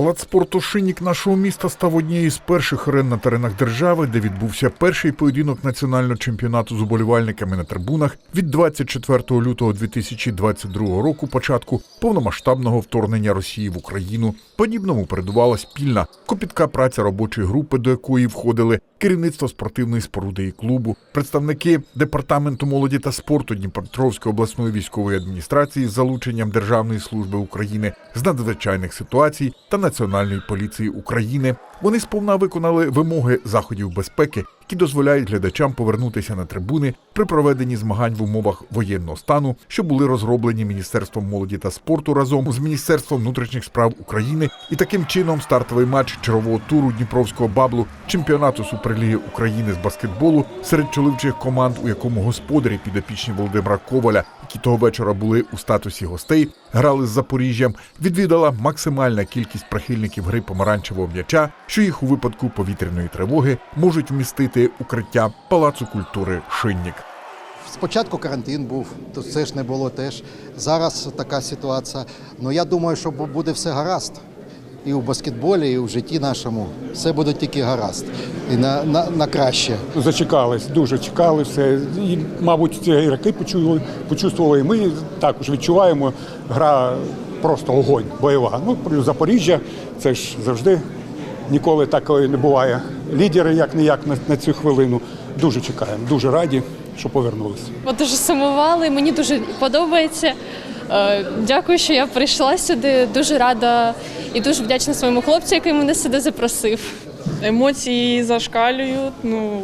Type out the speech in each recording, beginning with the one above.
Палац спорту нашого міста став однією з перших арен на теренах держави, де відбувся перший поєдинок національного чемпіонату з уболівальниками на трибунах від 24 лютого 2022 року, початку повномасштабного вторгнення Росії в Україну. Подібному передувала спільна копітка праця робочої групи, до якої входили керівництво спортивної споруди і клубу, представники департаменту молоді та спорту Дніпропетровської обласної військової адміністрації з залученням Державної служби України з надзвичайних ситуацій та Національної поліції України. Вони сповна виконали вимоги заходів безпеки, які дозволяють глядачам повернутися на трибуни при проведенні змагань в умовах воєнного стану, що були розроблені Міністерством молоді та спорту разом з Міністерством внутрішніх справ України. І таким чином стартовий матч чергового туру Дніпровського баблу чемпіонату Суперліги України з баскетболу серед чоловічих команд, у якому господарі підопічні Володимира Коваля, які того вечора були у статусі гостей, грали з Запоріжжям, відвідала максимальна кількість прихильників гри помаранчевого м'яча, що їх у випадку повітряної тривоги можуть вмістити укриття Палацу культури Шиннік. Спочатку карантин був, то це ж не було теж. Зараз така ситуація. Ну я думаю, що буде все гаразд. І у баскетболі, і у житті нашому. Все буде тільки гаразд. І на, на, на краще. Зачекались, дуже чекали все. І, мабуть, ці ігроки почули, почувствували, і ми також відчуваємо. Гра просто огонь, бойова. Ну, плюс Запоріжжя, це ж завжди ніколи такої не буває. Лідери як не як на, на цю хвилину. Дуже чекаємо, дуже раді, що повернулися. Ми дуже сумували, мені дуже подобається. Е, Дякую, що я прийшла сюди. Дуже рада і дуже вдячна своєму хлопцю, який мене сюди запросив. Емоції зашкалюють, ну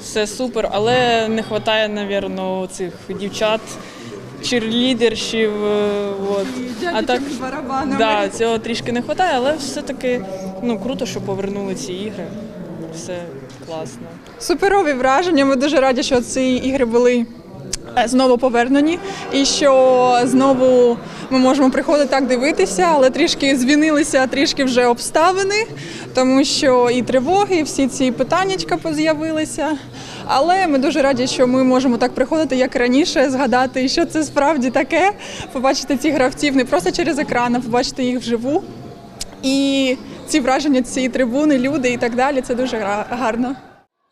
все супер, але не вистачає, напевно, цих дівчат, черлідершів. е, От. А так да, цього трішки не вистачає, але все-таки ну, круто, що повернули ці ігри. Все класно. Суперові враження. Ми дуже раді, що ці ігри були е, знову повернені, і що знову ми можемо приходити так дивитися, але трішки звінилися трішки вже обставини, тому що і тривоги, і всі ці питаннячка з'явилися. Але ми дуже раді, що ми можемо так приходити, як раніше, згадати, що це справді таке, побачити цих гравців не просто через екран, а побачити їх вживу. І ці враження цієї трибуни, люди і так далі, це дуже га- гарно.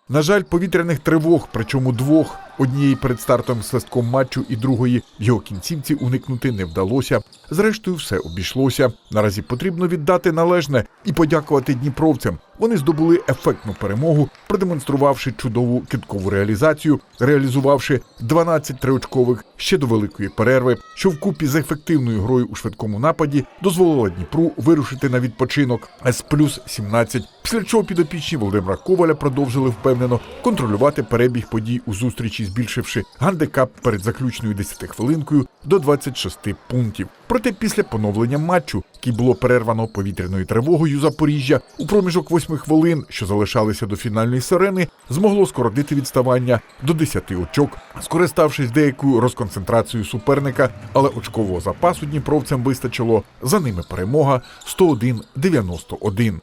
На жаль, повітряних тривог, причому двох, однієї перед стартом свистком матчу і другої його кінцівці уникнути не вдалося. Зрештою, все обійшлося. Наразі потрібно віддати належне і подякувати дніпровцям. Вони здобули ефектну перемогу, продемонструвавши чудову киткову реалізацію, реалізувавши 12 триочкових ще до великої перерви, що вкупі з ефективною грою у швидкому нападі дозволила Дніпру вирушити на відпочинок з плюс 17, після чого підопічні Володимира Коваля продовжили впевнено контролювати перебіг подій у зустрічі, збільшивши гандикап перед заключною 10 хвилинкою до 26 пунктів. Проте після поновлення матчу, який було перервано повітряною тривогою Запоріжжя, у проміжок 8 хвилин, що залишалися до фінальної сирени, змогло скоротити відставання до 10 очок, скориставшись деякою розконцентрацією суперника, але очкового запасу дніпровцям вистачило. За ними перемога 101-91.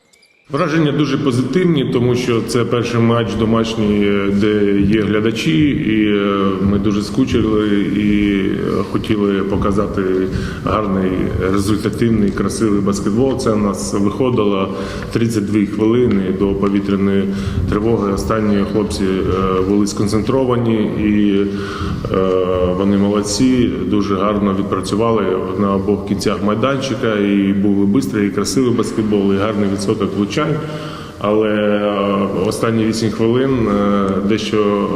Враження дуже позитивні, тому що це перший матч домашній, е, де є глядачі, і е, ми дуже скучили і е, хотіли показати гарний, результативний, красивий баскетбол. Це нас виходило 32 хвилини до повітряної тривоги. Останні хлопці були сконцентровані і вони молодці, дуже гарно відпрацювали на обох кінцях майданчика. І був швидкий, і красивий баскетбол, і гарний відсоток влучань. Але е, останні 8 хвилин е, дещо.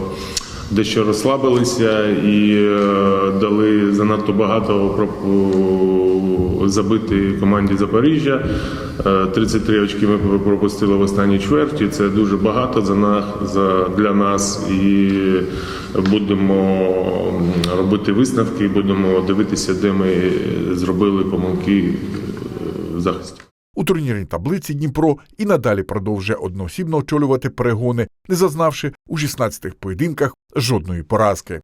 е, Дещо розслабилися і дали занадто багато забити команді Запоріжжя. Е, 33 очки ми пропустили в останній чверті. Це дуже багато за нас, для нас. І будемо робити висновки, будемо дивитися, де ми зробили помилки в захисті. У турнірній таблиці Дніпро і надалі продовжує одноосібно очолювати перегони, не зазнавши у 16 поєдинках жодної поразки.